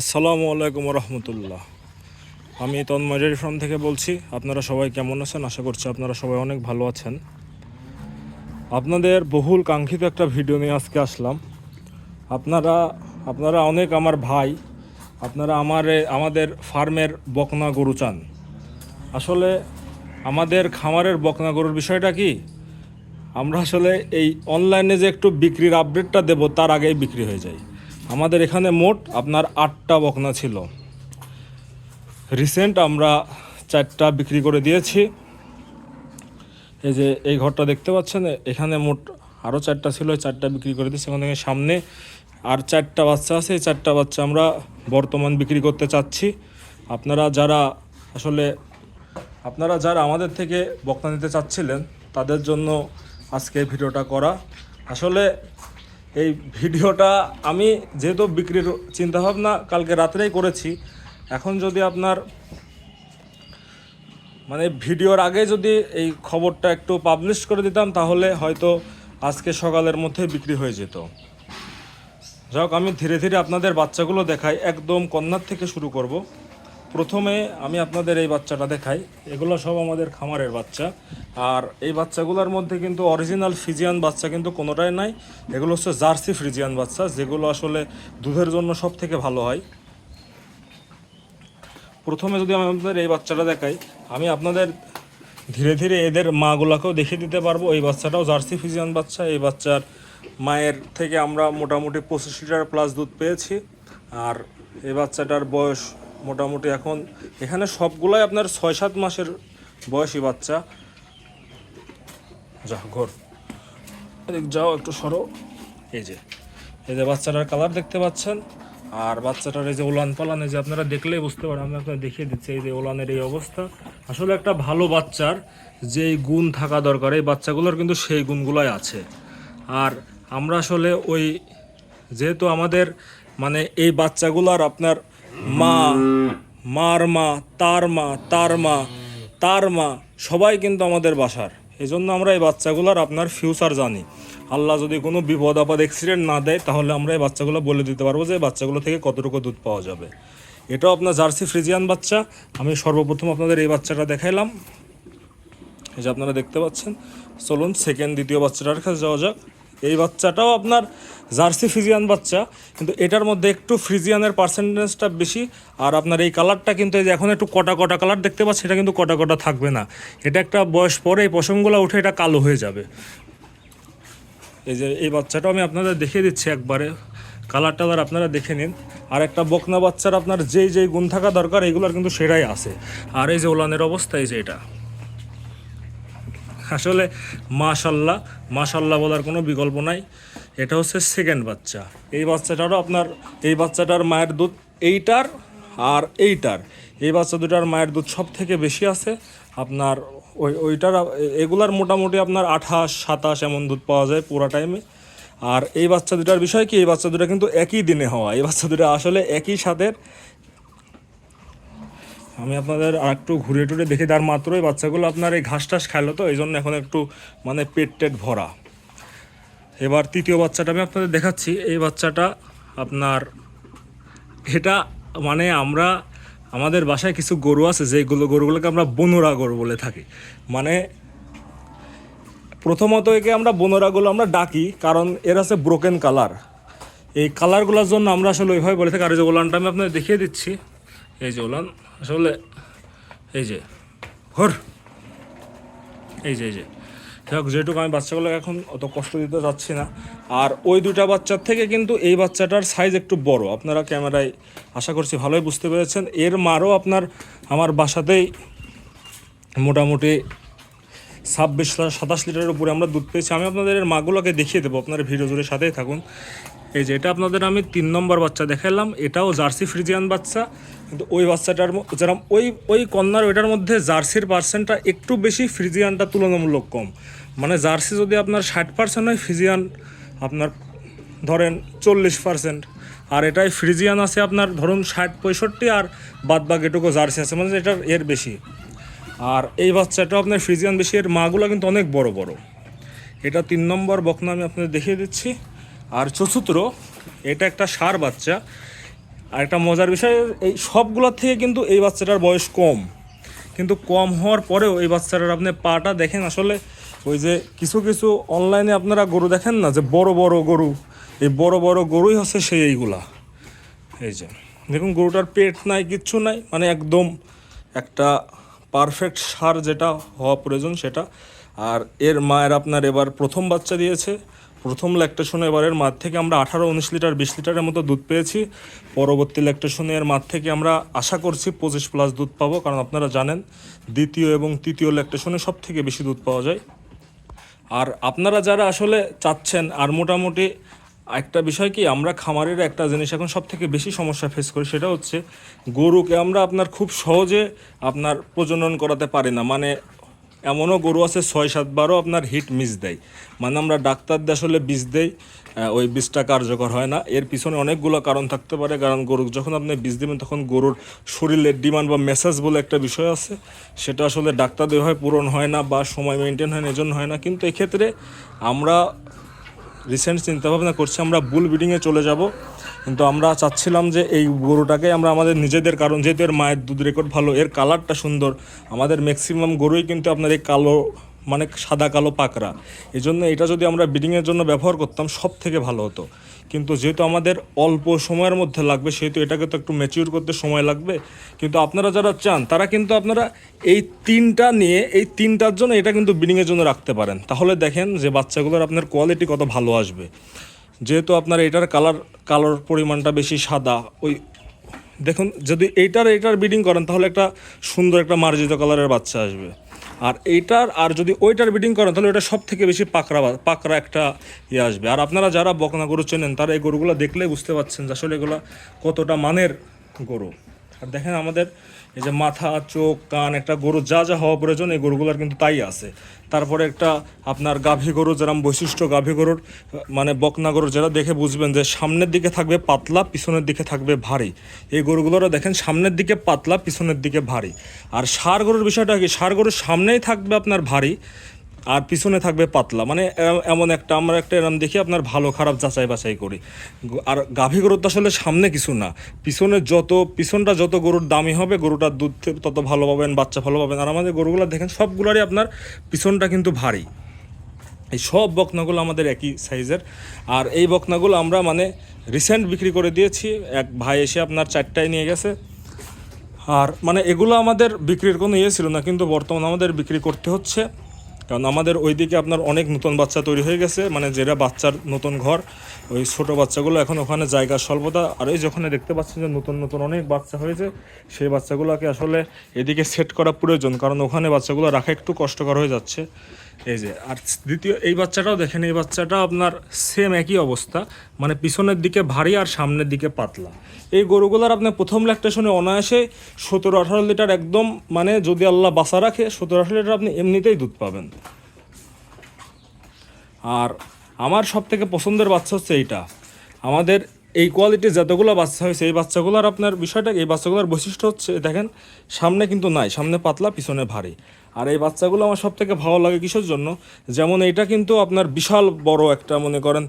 আসসালামু আলাইকুম রহমতুল্লাহ আমি তন্ময় ডেয়ারি ফার্ম থেকে বলছি, আপনারা সবাই কেমন আছেন? আশা করছি আপনারা সবাই অনেক ভালো আছেন। আপনাদের বহুল কাঙ্ক্ষিত একটা ভিডিও নিয়ে আজকে আসলাম। আপনারা আপনারা অনেক আমার ভাই, আপনারা আমার, আমাদের ফার্মের বকনা গরু চান। আসলে আমাদের খামারের বকনা গরুর বিষয়টা কি? আমরা আসলে এই অনলাইনে যে একটু বিক্রির আপডেটটা দেব, তার আগেই বিক্রি হয়ে যায়। আমাদের এখানে মোট আপনার আটটা বকনা ছিল। রিসেন্ট আমরা চারটা বিক্রি করে দিয়েছি। এই যে এই ঘরটা দেখতে পাচ্ছেন, এখানে মোট আরও চারটা ছিল চারটা বিক্রি করে দিয়েছি। ওখান থেকে সামনে আর চারটা বাচ্চা আছে, এই চারটা বাচ্চা আমরা বর্তমান বিক্রি করতে চাচ্ছি। আপনারা যারা আসলে, আপনারা যারা আমাদের থেকে বকনা নিতে চাচ্ছিলেন, তাদের জন্য আজকে ভিডিওটা করা। আসলে এই ভিডিওটা আমি যেহেতু বিক্রির চিন্তাভাবনা কালকে রাত্রেই করেছি, এখন যদি আপনার মানে ভিডিওর আগে যদি এই খবরটা একটু পাবলিশ করে দিতাম, তাহলে হয়তো আজকে সকালের মধ্যে বিক্রি হয়ে যেত। যাই আমি ধীরে ধীরে আপনাদের বাচ্চাগুলো দেখাই, একদম কন্যার থেকে শুরু করব। প্রথমে আমি আপনাদের এই বাচ্চাটা দেখাই। এগুলো সব আমাদের খামারের বাচ্চা। আর এই বাচ্চাগুলোর মধ্যে কিন্তু অরিজিনাল ফিজিয়ান বাচ্চা কিন্তু কোনোটাই নাই। এগুলো হচ্ছে জার্সি ফ্রিজিয়ান বাচ্চা, যেগুলো আসলে দুধের জন্য সব থেকে ভালো হয়। প্রথমে যদি আমি আপনাদের এই বাচ্চাটা দেখাই, আমি আপনাদের ধীরে ধীরে এদের মাগুলাকেও দেখিয়ে দিতে পারব। এই বাচ্চাটাও জার্সি ফিজিয়ান বাচ্চা। এই বাচ্চার মায়ের থেকে আমরা মোটামুটি পঁচিশ লিটার প্লাস দুধ পেয়েছি। আর এই বাচ্চাটার বয়স মোটামুটি এখন। এখানে সবগুলাই আপনার ছয় সাত মাসের বয়সী বাচ্চা। যা, ঘর। যাও, একটু সরো। এই যে এই যে বাচ্চাটার কালার দেখতে পাচ্ছেন। আর বাচ্চাটার এই যে ওলান পালান, এই যে আপনারা দেখলেই বুঝতে পারেন আমি আপনাদের দেখিয়ে দিচ্ছি এই যে ওলানের এই অবস্থা। আসলে একটা ভালো বাচ্চার যেই গুণ থাকা দরকার, এই বাচ্চাগুলোর কিন্তু সেই গুণগুলোই আছে। আর আমরা আসলে ওই, যেহেতু আমাদের মানে এই বাচ্চাগুলোর আপনার মা মার মা তার মা তার মা তার মা সবাই কিন্তু আমাদের বাসার। এই জন্য আমরা এই বাচ্চাগুলোর আপনার ফিউচার জানি। আল্লাহ যদি কোনো বিপদ, আপদ অ্যাক্সিডেন্ট না দেয়, তাহলে আমরা এই বাচ্চাগুলো বলে দিতে পারব যে বাচ্চাগুলো থেকে কতটুকু দুধ পাওয়া যাবে। এটাও আপনার জার্সি ফ্রিজিয়ান বাচ্চা। আমি সর্বপ্রথম আপনাদের এই বাচ্চাটা দেখাইলাম। এই যে আপনারা দেখতে পাচ্ছেন। চলুন সেকেন্ড দ্বিতীয় বাচ্চাটার কাছে যাওয়া যাক। এই বাচ্চাটাও আপনার জার্সি ফ্রিজিয়ান বাচ্চা, কিন্তু এটার মধ্যে একটু ফ্রিজিয়ানের পার্সেন্টেজটা বেশি, আর আপনার এই কালারটা কিন্তু এই যে এখন একটু কটা কটা কালার দেখতে পাচ্ছি, এটা কিন্তু কটা কটা থাকবে না। এটা একটা বয়স পরে এই পশমগুলো উঠে এটা কালো হয়ে যাবে। এই যে এই বাচ্চাটাও আমি আপনাদের দেখিয়ে দিচ্ছি একবারে। কালার টালার আপনারা দেখে নিন। আর একটা বকনা বাচ্চার আপনার যেই যেই গুণ থাকা দরকার এইগুলোর কিন্তু সেটাই আছে। আর এই যে ওলানের অবস্থা, এই যে এটা। আসলে মাশাল্লাহ মাশাল্লাহ বলার কোনো বিকল্প নাই। এটা হচ্ছে সেকেন্ড বাচ্চা। এই বাচ্চাটারও আপনার, এই বাচ্চাটার মায়ের দুধ এইটার আর এইটার। এই বাচ্চা দুটার মায়ের দুধ সব থেকে বেশি আছে। আপনার ওই, ওইটার, এগুলার মোটামুটি আপনার আঠাশ, সাতাশ এমন দুধ পাওয়া যায় পুরো টাইমে আর এই বাচ্চা দুটার বিষয় কি, এই বাচ্চা দুটা কিন্তু একই দিনে হওয়া। এই বাচ্চা দুটা আসলে একই সাথের আমি আপনাদের আর একটু ঘুরে টুরে দেখি, তার মাত্রই বাচ্চাগুলো আপনার এই ঘাস টাস খাইলো তো এই জন্য এখন একটু মানে পেট টেট ভরা। এবার তৃতীয় বাচ্চাটা আমি আপনাদের দেখাচ্ছি। এই বাচ্চাটা আপনার, এটা মানে আমরা, আমাদের বাসায় কিছু গরু আছে, যেগুলো গরুগুলোকে আমরা বনোরা গরু বলে থাকি। মানে প্রথমত একে আমরা বনোরাগুলো আমরা ডাকি, কারণ এর আছে ব্রোকেন কালার এই কালারগুলোর জন্য আমরা আসলে ওইভাবে বলে থাকি। আর এই যে ওলানটা আমি আপনাদের দেখিয়ে দিচ্ছি। এই যে ওলান, আসলে এই যে হর এই যে এই যে। যাই হোক, যেটুকু আমি বাচ্চাগুলোকে এখন অত কষ্ট দিতে যাচ্ছি না। আর ওই দুটা বাচ্চার থেকে কিন্তু এই বাচ্চাটার সাইজ একটু বড়। আপনারা ক্যামেরায় আশা করছি ভালোই বুঝতে পেরেছেন। এর মারও আপনার আমার বাসাতেই মোটামুটি ছাব্বিশ সাতাশ লিটারের উপরে আমরা দুধ পেয়েছি। আমি আপনাদের এর মাগুলোকে দেখিয়ে দেবো। আপনারা ভিডিও জুড়ে সাথেই থাকুন। এই যে এটা আপনাদের আমি তিন নম্বর বাচ্চা দেখালাম এটাও জার্সি ফ্রিজিয়ান বাচ্চা। কিন্তু ওই বাচ্চাটার যেরকম ওই ওই কন্যার ওইটার মধ্যে জার্সির পার্সেন্টটা একটু বেশি ফ্রিজিয়ানটা তুলনামূলক কম। মানে জার্সি যদি আপনার ষাট পার্সেন্ট হয় ফ্রিজিয়ান আপনার ধরেন চল্লিশ পার্সেন্ট আর এটাই ফ্রিজিয়ান আছে আপনার ধরুন ষাট পঁয়ষট্টি আর বাদ বাকি এটুকু জার্সি আছে মানে এটার এর বেশি। আর এই বাচ্চাটাও আপনার ফ্রিজিয়ান বেশি, এর মাগুলো কিন্তু অনেক বড় বড়। এটা তিন নম্বর বকনা আমি আপনাদের দেখিয়ে দিচ্ছি। আর চতুর্থ, এটা একটা সার বাচ্চা। আর একটা মজার বিষয়, এই সবগুলোর থেকে কিন্তু এই বাচ্চাটার বয়স কম। কিন্তু কম হওয়ার পরেও এই বাচ্চাটার আপনি পাটা দেখেন, আসলে ওই যে কিছু কিছু অনলাইনে আপনারা গরু দেখেন না, যে বড় বড় গরু, এই বড় বড় গরুই হচ্ছে সেই এইগুলা। এই যে, দেখুন গরুটার পেট নাই, কিচ্ছু নাই মানে একদম একটা পারফেক্ট সার যেটা হওয়া প্রয়োজন সেটা। আর এর মায়ের আপনার এবার প্রথম বাচ্চা দিয়েছে। প্রথম ল্যাকটেশনে এবারের মাঠ থেকে আমরা আঠারো, উনিশ লিটার, বিশ লিটারের মতো দুধ পেয়েছি। পরবর্তী ল্যাকটেশনে এর মাঠ থেকে আমরা আশা করছি পঁচিশ প্লাস দুধ পাবো, কারণ আপনারা জানেন, দ্বিতীয় এবং তৃতীয় ল্যাকটেশনে সব থেকে বেশি দুধ পাওয়া যায়। আর আপনারা যারা আসলে চাচ্ছেন আর মোটামুটি একটা বিষয় কি আমরা খামারের একটা জিনিস এখন সব থেকে বেশি সমস্যা ফেস করি সেটা হচ্ছে গরুকে আমরা আপনার খুব সহজে আপনার প্রজনন করাতে পারি না। মানে এমনও গরু আছে ছয় সাতবারও আপনার হিট মিস দেয়। মানে আমরা ডাক্তারদের দিয়ে আসলে বিষ আহ, ওই বিষটা কার্যকর হয় না। এর পিছনে অনেকগুলো কারণ থাকতে পারে, কারণ গরু যখন আপনি বীজ দেবেন, তখন গরুর শরীরের ডিমান্ড বা মেসেজ বলে একটা বিষয় আছে। সেটা আসলে ডাক্তার দেওয়া পূরণ হয় না বা সময় মেনটেন হয় না, এজন্য হয় না। কিন্তু এক্ষেত্রে আমরা রিসেন্ট চিন্তা ভাবনা করছি, আমরা বুল ব্রিডিংয়ে চলে যাব। কিন্তু আমরা চাচ্ছিলাম যে এই গরুটাকে আমরা আমাদের নিজেদের কারণ, যেহেতু এর মায়ের দুধ রেকর্ড ভালো, এর কালারটা সুন্দর, আমাদের ম্যাক্সিমাম গরুই কিন্তু আপনার এই কালো মানে সাদা কালো পাকড়া। এই জন্য এটা যদি আমরা ব্রিডিংয়ের জন্য ব্যবহার করতাম সব থেকে ভালো হতো। কিন্তু যেহেতু আমাদের অল্প সময়ের মধ্যে লাগবে, সেহেতু এটাকে তো একটু ম্যাচিউর করতে সময় লাগবে। কিন্তু আপনারা যারা চান, তারা কিন্তু আপনারা এই তিনটা নিয়ে, এই তিনটার জন্য এটা কিন্তু ব্রিডিংয়ের জন্য রাখতে পারেন। তাহলে দেখেন যে বাচ্চাগুলোর আপনার কোয়ালিটি কত ভালো আসবে। যেহেতু আপনার এটার কালার কালার পরিমাণটা বেশি সাদা, ওই দেখুন, যদি এইটার এইটার ব্রিডিং করেন, তাহলে একটা সুন্দর একটা মার্জিত কালারের বাচ্চা আসবে। আর এইটার, আর যদি ওইটার ব্রিডিং করেন, তাহলে ওইটা সব থেকে বেশি পাকড়া পাকড়া একটা ইয়ে আসবে। আর আপনারা যারা বকনা গরু চেনেন, তারা এই গরুগুলো দেখলেই বুঝতে পারছেন যে আসলে এগুলো কতটা মানের গরু। আর দেখেন আমাদের এই যে মাথা, চোখ, কান, একটা গরু যা যা হওয়া প্রয়োজন, এই গরুগুলোর কিন্তু তাই আছে। তারপরে একটা আপনার গাভী গরু, যেরকম বৈশিষ্ট্য গাভী গরুর মানে বকনা গরু যেটা দেখে বুঝবেন যে সামনের দিকে থাকবে পাতলা, পিছনের দিকে থাকবে ভারী। এই গরুগুলোরও দেখেন সামনের দিকে পাতলা, পিছনের দিকে ভারী। আর সার গরুর বিষয়টা কি? সার গরুর সামনেই থাকবে আপনার ভারী আর পিছনে থাকবে পাতলা। মানে এমন একটা, আমরা একটা এরম দেখি, আপনার ভালো খারাপ যাচাই বাছাই করি। আর গাভী গরুর তো আসলে সামনে কিছু না। পিছনে যত, পিছনটা যত গরুর দামি হবে, গরুটার দুধ তত ভালো পাবেন, বাচ্চা ভালো পাবেন। আর আমাদের গরুগুলো দেখেন, সবগুলোরই আপনার পিছনটা কিন্তু ভারী। এই সব বকনাগুলো আমাদের একই সাইজের। আর এই বকনাগুলো আমরা মানে রিসেন্ট বিক্রি করে দিয়েছি। এক ভাই এসে আপনার চারটায় নিয়ে গেছে। আর মানে এগুলো আমাদের বিক্রির কোনো ইয়ে ছিল না, কিন্তু বর্তমানে আমাদের বিক্রি করতে হচ্ছে। কারণ আমাদের ওইদিকে আপনার অনেক নতুন বাচ্চা তৈরি হয়ে গেছে মানে যেটা বাচ্চার নতুন ঘর, ওই ছোট বাচ্চাগুলো এখন ওখানে জায়গা স্বল্পতা, আর ওই যখন দেখতে পাচ্ছেন যে নতুন নতুন অনেক বাচ্চা হয়েছে, সেই বাচ্চাগুলোকে আসলে এদিকে সেট করা প্রয়োজন, কারণ ওখানে বাচ্চাগুলো রাখা একটু কষ্টকর হয়ে যাচ্ছে। এই যে, আর দ্বিতীয়, এই বাচ্চাটাও দেখেন, এই বাচ্চাটা আপনার সেম একই অবস্থা মানে পিছনের দিকে ভারী আর সামনের দিকে পাতলা। এই গরুগুলোর আপনার প্রথম ল্যাকটেশনে অনায়াসে সতেরো আঠারো লিটার একদম মানে যদি আল্লাহ বাসা রাখে, সতেরো আঠারো লিটার আপনি এমনিতেই দুধ পাবেন। আর আমার সব থেকে পছন্দের বাচ্চা হচ্ছে এইটা। আমাদের এই কোয়ালিটির যতগুলো বাচ্চা হয়েছে, এই বাচ্চাগুলোর আপনার বিষয়টা, এই বাচ্চাগুলোর বৈশিষ্ট্য হচ্ছে, দেখেন, সামনে কিন্তু নাই, সামনে পাতলা, পিছনে ভারী। আর এই বাচ্চাগুলো আমার সব থেকে ভালো লাগে কিসের জন্য? যেমন এটা কিন্তু আপনার বিশাল বড় একটা মনে করেন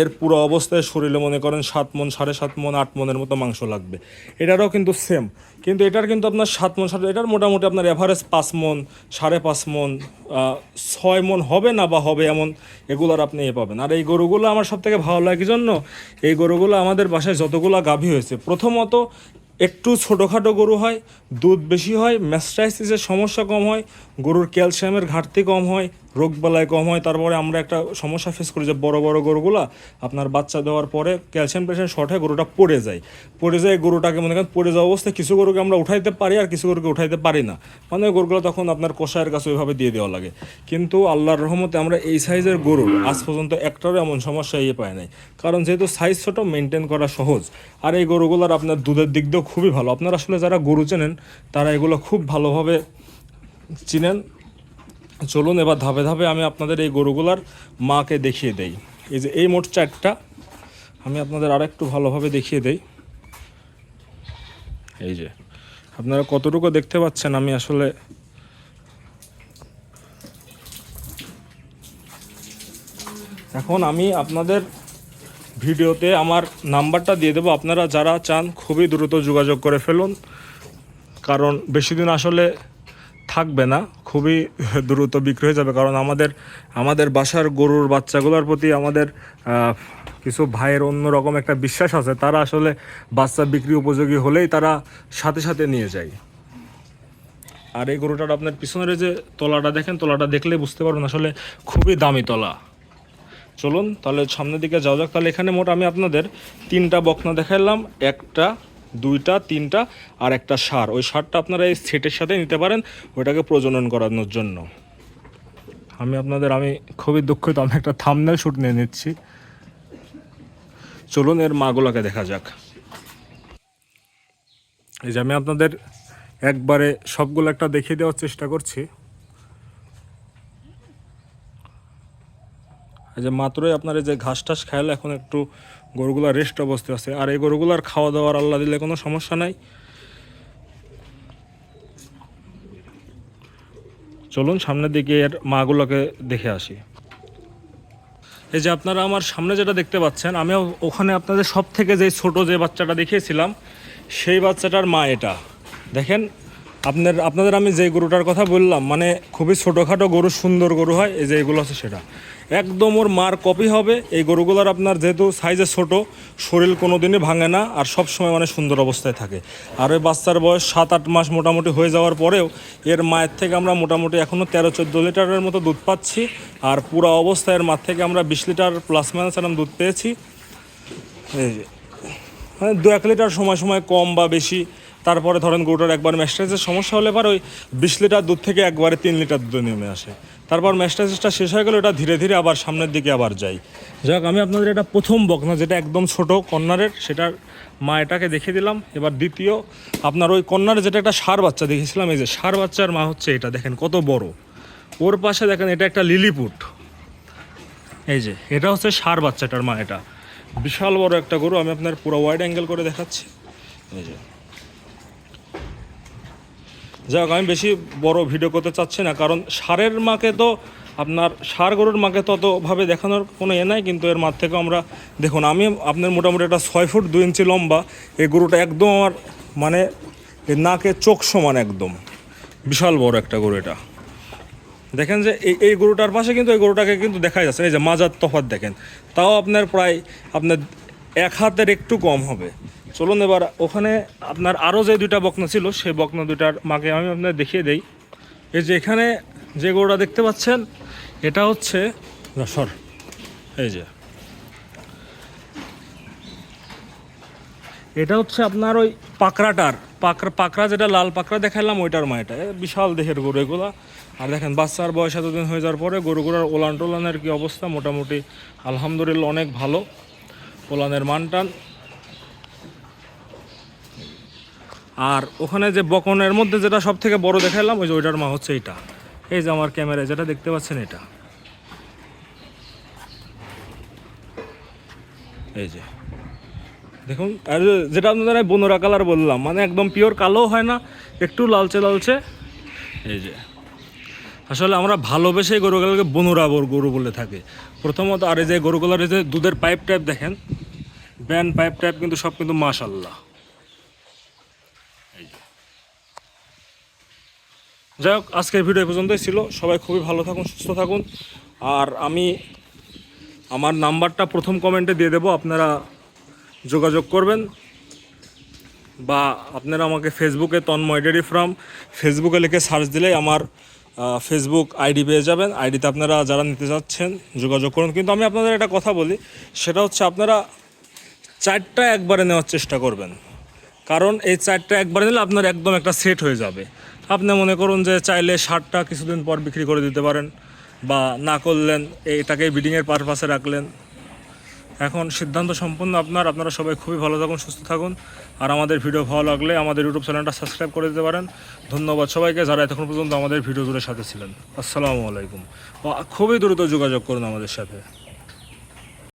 এর পুরো অবস্থায় শরীরে মনে করেন সাত মন, সাড়ে সাত মন, আট মনের মতো মাংস লাগবে। এটারও কিন্তু সেম কিন্তু এটার কিন্তু আপনার সাত মন, সাড়ে, এটার মোটামুটি আপনার এভারেজ পাঁচ মন, সাড়ে পাঁচ মন ছয় মন হবে না বা হবে এমন এগুলোর আপনি এ পাবেন। আর এই গরুগুলো আমার সব থেকে ভালো লাগে জন্য? এই গরুগুলো আমাদের বাসায় যতগুলো গাভী হয়েছে, প্রথমত একটু ছোটোখাটো গরু হয়, দুধ বেশি হয় ম্যাস্টাইসিসের সমস্যা কম হয়, গরুর ক্যালসিয়ামের ঘাটতি কম হয় রোগবালাই কম হয়, তারপরে আমরা একটা সমস্যা ফেস করি যে বড় বড় গরুগুলা আপনার বাচ্চা দেওয়ার পরে ক্যালসিয়াম পেশেন্ট শর্ট হয় গরুটা পড়ে যায়। পড়ে যায়, গরুটাকে মনে করেন পড়ে যাওয়া অবস্থায় কিছু গরুকে আমরা উঠাইতে পারি আর কিছু গরুকে উঠাইতে পারি না। মানে গরুগুলো তখন আপনার কষায়ের কাছে ওইভাবে দিয়ে দেওয়া লাগে। কিন্তু আল্লাহর রহমতে আমরা এই সাইজের গরু আজ পর্যন্ত একটারও এমন সমস্যা ইয়ে পায় নাই। কারণ যেহেতু সাইজ ছোটো মেনটেন করা সহজ। আর এই গরুগুলোর আপনার দুধের দিক দিয়েও খুবই ভালো। আপনারা আসলে যারা গরু চেনেন, তারা এগুলো খুব ভালোভাবে চিনেন। চলুন এবার ধাপে ধাপে আমি আপনাদের এই গরুগুলার মাকে দেখিয়ে দেই। এই যে এই মোট চারটা, আমি আপনাদের আর একটু ভালোভাবে দেখিয়ে দেই। এই যে, আপনারা কতটুকু দেখতে পাচ্ছেন আমি আসলে এখন আমি আপনাদের ভিডিওতে আমার নাম্বারটা দিয়ে দেবো। আপনারা যারা চান খুবই দ্রুত যোগাযোগ করে ফেলুন, কারণ বেশি দিন আসলে থাকবে না। খুবই দ্রুত বিক্রি হয়ে যাবে। কারণ আমাদের আমাদের বাসার গরুর বাচ্চাগুলোর প্রতি আমাদের কিছু ভাইয়ের অন্যরকম একটা বিশ্বাস আছে। তারা আসলে বাচ্চা বিক্রি উপযোগী হলেই তারা সাথে সাথে নিয়ে যায়। আর এই গরুটার আপনার পিছনের যে তলাটা দেখেন, তলাটা দেখলে বুঝতে পারবেন আসলে খুবই দামি তলা। চলুন তাহলে সামনের দিকে যাওয়া যাক। তাহলে এখানে মোট আমি আপনাদের তিনটা বকনা দেখাইলাম। একটা দুইটা, তিনটা আর একটা সার। ওই সারটা আপনারা এই সেটের সাথে নিতে পারেন, ওইটাকে প্রজনন করানোর জন্য। আমি আপনাদের, আমি খুবই দুঃখিত, আমি একটা থামনেল শ্যুট নিয়ে নিচ্ছি। চলুন এর মাগুলোকে দেখা যাক। এই যে আমি আপনাদের একবারে সবগুলো একটা দেখিয়ে দেওয়ার চেষ্টা করছি। এই যে মাত্রই আপনার এই যে ঘাস টাস খাইলে এখন একটু গরুগুলা রেস্ট অবস্থায় আছে। আর এই গরুগুলার খাওয়া দাওয়ার আল্লাহ দিলে কোনো সমস্যা নাই। চলুন সামনের দিকে এর মাগুলোকে দেখে আসি। এই যে আপনারা আমার সামনে যেটা দেখতে পাচ্ছেন আমি ওখানে আপনাদের সব থেকে যে ছোট যে বাচ্চাটা দেখিয়েছিলাম, সেই বাচ্চাটার মা এটা। দেখেন, আপনার, আপনাদের আমি যে গরুটার কথা বললাম মানে খুবই ছোটোখাটো গরু, সুন্দর গরু হয়, এই যে এগুলো আছে সেটা। একদম ওর মার কপি হবে। এই গরুগুলোর আপনার যেহেতু সাইজে ছোট, শরীর কোনো দিনই ভাঙে না আর সব সময় মানে সুন্দর অবস্থায় থাকে। আর ওই বাচ্চার বয়স সাত আট মাস মোটামুটি হয়ে যাওয়ার পরেও এর মায়ের থেকে আমরা মোটামুটি এখনও তেরো চোদ্দ লিটারের মতো দুধ পাচ্ছি আর পুরো অবস্থায় এর মার থেকে আমরা বিশ লিটার প্লাস মাইনাস এরকম দুধ পেয়েছি। এই যে মানে দু এক লিটার সময় সময় কম বা বেশি, তারপরে ধরেন গরুটার একবার ম্যাস্টাইজের সমস্যা হলে পর ওই বিশ লিটার দুধ থেকে একবারে তিন লিটার দুধ নেমে আসে। তারপর ম্যাস্টাইজেসটা শেষ হয়ে গেলে ওটা ধীরে ধীরে আবার সামনের দিকে আবার যাই। যাক আমি আপনাদের এটা প্রথম বকনা, যেটা একদম ছোট কর্নারের, সেটার মা এটাকে দেখিয়ে দিলাম। এবার দ্বিতীয়, আপনার ওই কর্নারে যেটা একটা সার বাচ্চা দেখেছিলাম, এই যে সার বাচ্চার মা হচ্ছে এটা, দেখেন কত বড়। ওর পাশে দেখেন, এটা একটা লিলিপুট এই যে, এটা হচ্ছে সার বাচ্চাটার মা এটা। বিশাল বড় একটা গরু, আমি আপনার পুরো ওয়াইড অ্যাঙ্গেল করে দেখাচ্ছি। এই যে যাক আমি বেশি বড় ভিডিও করতে চাচ্ছি না, কারণ সারের মাকে তো আপনার, সার গরুর মাকে ততভাবে দেখানোর কোনো এ নাই, কিন্তু এর মার থেকেও আমরা দেখুন, আমি আপনার মোটামুটি একটা ছয় ফুট দু ইঞ্চি লম্বা, এই গরুটা একদম আমার মানে নাকে চোখ সমান একদম, বিশাল বড় একটা গরু এটা। দেখেন যে এই এই গরুটার পাশে কিন্তু এই গরুটাকে কিন্তু দেখা যাচ্ছে, এই যে মাজার তফাত দেখেন, তাও আপনার প্রায় আপনার এক হাতের একটু কম হবে চলুন এবার ওখানে আপনার আরও যে দুইটা বকনা ছিল, সেই বকনা দুইটার মাকে আমি আপনার দেখিয়ে দেই। এই যে এখানে যে গরুটা দেখতে পাচ্ছেন, এটা হচ্ছে সর, এই যে। এটা হচ্ছে আপনার ওই পাকড়াটার, পাকড়া পাকড়া যেটা লাল পাকড়া দেখাইলাম, ওইটার মা এটা। এ বিশাল দেহের গরু এগুলা। আর দেখেন, বাচ্চার বয়স এতদিন হয়ে যাওয়ার পরে গরুগুলোর ওলান টোলানের কি অবস্থা? মোটামুটি আলহামদুলিল্লাহ অনেক ভালো। ওলানের মানটান আর ওখানে যে বকনের মধ্যে যেটা সব থেকে বড় দেখালাম ওই যে ওইটার মা হচ্ছে এইটা। এই যে আমার ক্যামেরায় যেটা দেখতে পাচ্ছেন এটা। এই যে। দেখুন, আর যেটা আপনারা বনোরা কালার বললাম মানে একদম পিওর কালো হয় না, একটু লালচে লালচে। এই যে। আসলে আমরা ভালোবেসে গরুগুলোকে বনোরা গরু বলে থাকি। প্রথমত আর এই যে গরুগুলোর এই যে দুধের পাইপ টাইপ দেখেন। ব্যান পাইপ টাইপ কিন্তু সব কিন্তু মাশাল্লাহ। যাই হোক, আজকের ভিডিও পর্যন্তই ছিল। সবাই খুবই ভালো থাকুন, সুস্থ থাকুন। আর আমি আমার নাম্বারটা প্রথম কমেন্টে দিয়ে দেবো, আপনারা যোগাযোগ করবেন। বা আপনারা আমাকে ফেসবুকে তন্ময় ডেরি ফার্ম ফেসবুকে লিখে সার্চ দিলেই আমার ফেসবুক আইডি পেয়ে যাবেন। আইডিতে আপনারা যারা নিতে চাচ্ছেন যোগাযোগ করুন। কিন্তু আমি আপনাদের একটা কথা বলি, সেটা হচ্ছে আপনারা চারটা একবারে নেওয়ার চেষ্টা করবেন। কারণ এই চারটা একবারে নিলে আপনার একদম একটা সেট হয়ে যাবে। আপনি মনে করুন যে চাইলে ষাটটা কিছুদিন পর বিক্রি করে দিতে পারেন বা না করলেন এটাকে বিডিংয়ের পারপাসে রাখলেন। এখন সিদ্ধান্ত সম্পূর্ণ আপনার, আপনারা সবাই খুবই ভালো থাকুন, সুস্থ থাকুন। আর আমাদের ভিডিও ভালো লাগলে আমাদের ইউটিউব চ্যানেলটা সাবস্ক্রাইব করে দিতে পারেন। ধন্যবাদ সবাইকে যারা এতক্ষণ পর্যন্ত আমাদের ভিডিও জুড়ে সাথে ছিলেন। আসসালামু আলাইকুম। খুবই দ্রুত যোগাযোগ করুন আমাদের সাথে।